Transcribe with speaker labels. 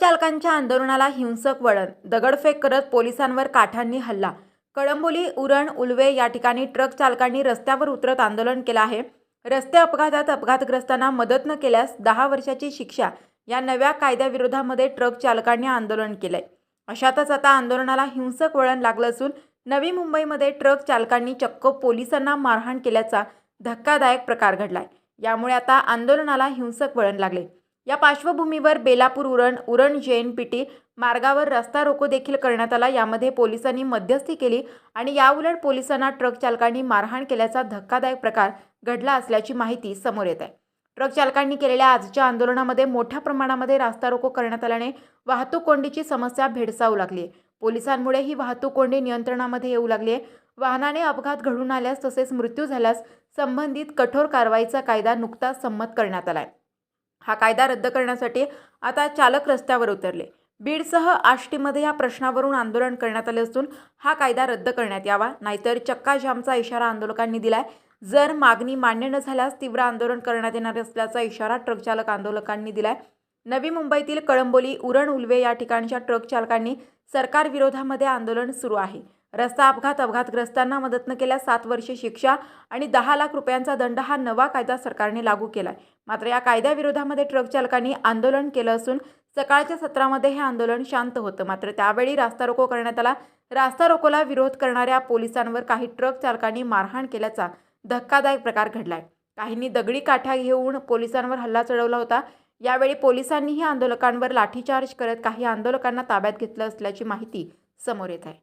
Speaker 1: चालकांच्या आंदोलनाला हिंसक वळण दगडफेक करत पोलिसांवर काठांनी हल्ला. कळंबोली उरण उलवे या ठिकाणी ट्रक चालकांनी रस्त्यावर उतरत आंदोलन केलं आहे. रस्ते अपघातात अपघातग्रस्तांना मदत न केल्यास दहा वर्षाची शिक्षा या नव्या कायद्याविरोधामध्ये ट्रक चालकांनी आंदोलन केलंय. अशातच आता आंदोलनाला हिंसक वळण लागलं असून नवी मुंबईमध्ये ट्रक चालकांनी चक्क पोलिसांना मारहाण केल्याचा धक्कादायक प्रकार घडलाय. यामुळे आता आंदोलनाला हिंसक वळण लागले. या पार्श्वभूमीवर बेलापूर उरण उरण जेएनपीटी मार्गावर रस्ता रोको देखील करण्यात आला. यामध्ये पोलिसांनी मध्यस्थी केली आणि याउलट पोलिसांना ट्रक चालकांनी मारहाण केल्याचा धक्कादायक प्रकार घडला असल्याची माहिती समोर येत आहे. ट्रक चालकांनी केलेल्या आजच्या आंदोलनामध्ये मोठ्या प्रमाणामध्ये रास्ता रोको करण्यात आल्याने वाहतूक कोंडीची समस्या भेडसावू लागली पोलिसांमुळे ही वाहतूक कोंडी नियंत्रणामध्ये येऊ लागली आहे. वाहनाने अपघात घडून आल्यास तसेच मृत्यू झाल्यास संबंधित कठोर कारवाईचा कायदा नुकताच संमत करण्यात आला आहे. हा कायदा रद्द करण्यासाठी आता चालक रस्त्यावर उतरले. बीडसह आष्टीमध्ये या प्रश्नावरून आंदोलन करण्यात आले असून हा कायदा रद्द करण्यात यावा नाहीतर चक्काजामचा इशारा आंदोलकांनी दिलाय. जर मागणी मान्य न झाल्यास तीव्र आंदोलन करण्यात येणार असल्याचा इशारा ट्रक चालक आंदोलकांनी दिलाय. नवी मुंबईतील कळंबोली उरण उलवे या ठिकाणच्या ट्रक चालकांनी सरकारविरोधामध्ये आंदोलन सुरू आहे. रस्ता अपघात अपघातग्रस्तांना मदत न केल्यास सात वर्षे शिक्षा आणि दहा लाख रुपयांचा दंड हा नवा कायदा सरकारने लागू केला आहे मात्र या कायद्याविरोधामध्ये ट्रक चालकांनी आंदोलन केलं असून सकाळच्या सत्रामध्ये हे आंदोलन शांत होतं. मात्र त्यावेळी रास्ता रोको करण्यात आला. रास्ता रोकोला विरोध करणाऱ्या पोलिसांवर काही ट्रक चालकांनी मारहाण केल्याचा धक्कादायक प्रकार घडलाय. काहींनी दगडी काठ्या घेऊन पोलिसांवर हल्ला चढवला होता. यावेळी पोलिसांनीही आंदोलकांवर लाठीचार्ज करत काही आंदोलकांना ताब्यात घेतलं असल्याची माहिती समोर येत आहे.